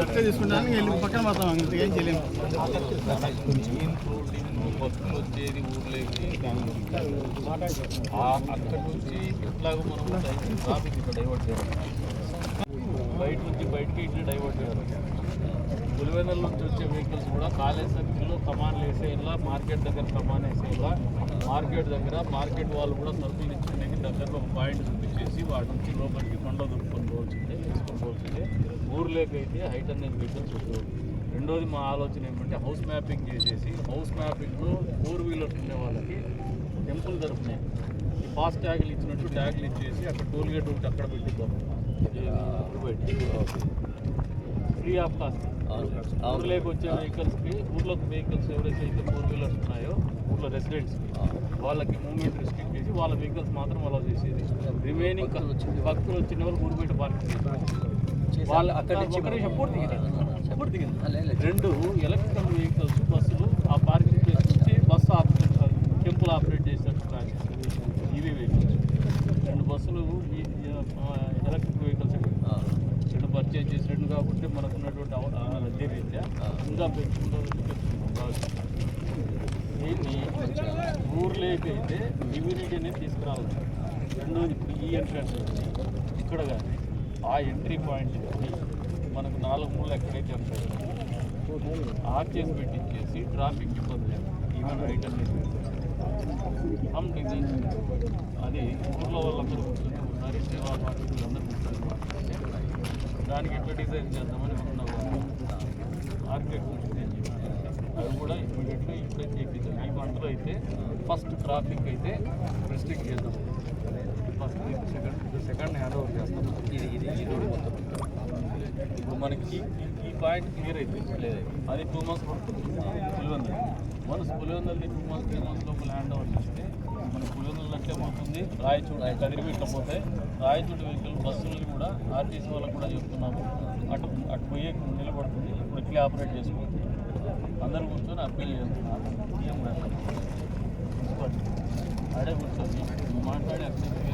చెప్తా తీసుకుంటాను వెళ్ళి అక్కడ నుంచి ఇట్లాగ మనం డైవర్ట్ చేయాలి బయట నుంచి బయటకి ఇట్లా డైవర్ట్ చేయాలి. పులివెందుల నుంచి వచ్చే వెహికల్స్ కూడా కాలేజ్ సర్కిల్లో కమాన్లు వేసేలా మార్కెట్ దగ్గర కమాన్ వేసేలా మార్కెట్ దగ్గర మార్కెట్ వాళ్ళు కూడా సరుకులు ఇచ్చుకునేది దగ్గరలో ఒక పాయింట్ చూపించేసి వాటి నుంచి లోపలికి కొండ దొరుకుని పోవాల్సిందే తీసుకొని పోవాల్సిందే. ఊర్లోకి అయితే హైట్ అనేది వెహికల్స్ రెండోది మా ఆలోచన ఏమంటే హౌస్ మ్యాపింగ్ చేసేసి హౌస్ మ్యాపింగ్లో ఫోర్ వీలర్స్ ఉండే వాళ్ళకి టెంపుల్ తరఫున ఈ ఫాస్ట్ ట్యాగులు ఇచ్చినట్టు ట్యాగులు ఇచ్చేసి అక్కడ టోల్ గేట్ ఒకటి అక్కడ పెట్టిద్దాం. ఫ్రీ ఆఫ్ కాస్ట్ ఊర్లోకి వచ్చే వెహికల్స్కి ఊర్లోకి వెహికల్స్ ఎవరైతే అయితే ఫోర్ వీలర్స్ ఉన్నాయో ఊర్లో రెసిడెంట్స్ వాళ్ళకి మూవ్మెంట్ రెస్ట్రిక్ట్ చేసి వాళ్ళ వెహికల్స్ మాత్రం అలా చేసేది రిమైనింగ్ భక్తులు వచ్చిన వాళ్ళు ఊరు బయట పార్కింగ్ వాళ్ళ అక్కడ నుంచి పూర్తి పూర్తి రెండు ఎలక్ట్రికల్ వెహికల్స్ బస్సులు ఆ పార్కింగ్ ప్లేస్ నుంచి బస్సు ఆపరేట్ టెంపుల్ ఆపరేట్ చేసేటట్టు ప్లాన్ చేస్తారు ఈవీ వెహికల్స్ రెండు బస్సులు ఈ ఎలక్ట్రిక్ వెహికల్స్ రెండు పర్చేజ్ చేసి రెండు కాకుంటే మనకు ఉన్నటువంటి రద్దీ రీత్యా ఇంకా పెంచుకుంటూ పెంచుకుంటాం బాగా. దీన్ని ఊర్లోకి అయితే ఇమ్యూనిటీ అనేది తీసుకురావాలి. రెండోది ఇప్పుడు ఈ ఎంట్రన్స్ ఇక్కడ కానీ ఆ ఎంట్రీ పాయింట్ మనకు నాలుగు మూడు ఎక్కడైతే ఉంటాయో ఆర్చేసి పెట్టించేసి ట్రాఫిక్ ఇబ్బంది ఈవెన్ రైట్ అనేది అది ఊర్లో వాళ్ళందరూ కూర్చొని ఒకసారి అందరూ కూర్చొని మాట్లాడితే దానికి ఎట్లా డిజైన్ చేద్దామని అనుకున్నాము ఆర్కిటెక్ట్ డిజైన్ చేయాలి అది కూడా ఇమీడియట్గా ఇప్పుడే చేయించాలి ఈ మంత్లో అయితే ఫస్ట్ ట్రాఫిక్ అయితే రెస్ట్రిక్ట్ చేద్దాం. First second second hand over చేస్తాం. ఇది ఇది ఈ రోడ్ మొత్తం. ఇప్పుడు మనకి ఈ- పాయింట్ క్లియర్ అయితే లేదు అది టూ మంత్స్ పడుతుంది. పులివెందులు మనసు పులివెందులది టూ మంత్స్ త్రీ మంత్స్ లోపల హ్యాండ్ ఓవర్ చేస్తే మన పులివెందులు అంటే పోతుంది రాయచూడు కదిరి ఇట్లా పోతాయి రాయచూడు వెహికల్ బస్సులు కూడా ఆర్టీసీ వాళ్ళకి కూడా చెప్తున్నాము. అటు అటు పోయే నిలబడుతుంది. ఇప్పుడు ఇట్లా ఆపరేట్ చేసుకోవచ్చు. అందరూ కూర్చొని అప్పీల్ చేస్తున్నారు. సీఎం గారు అడే కూర్చొని మాట్లాడి చేసుకుంటే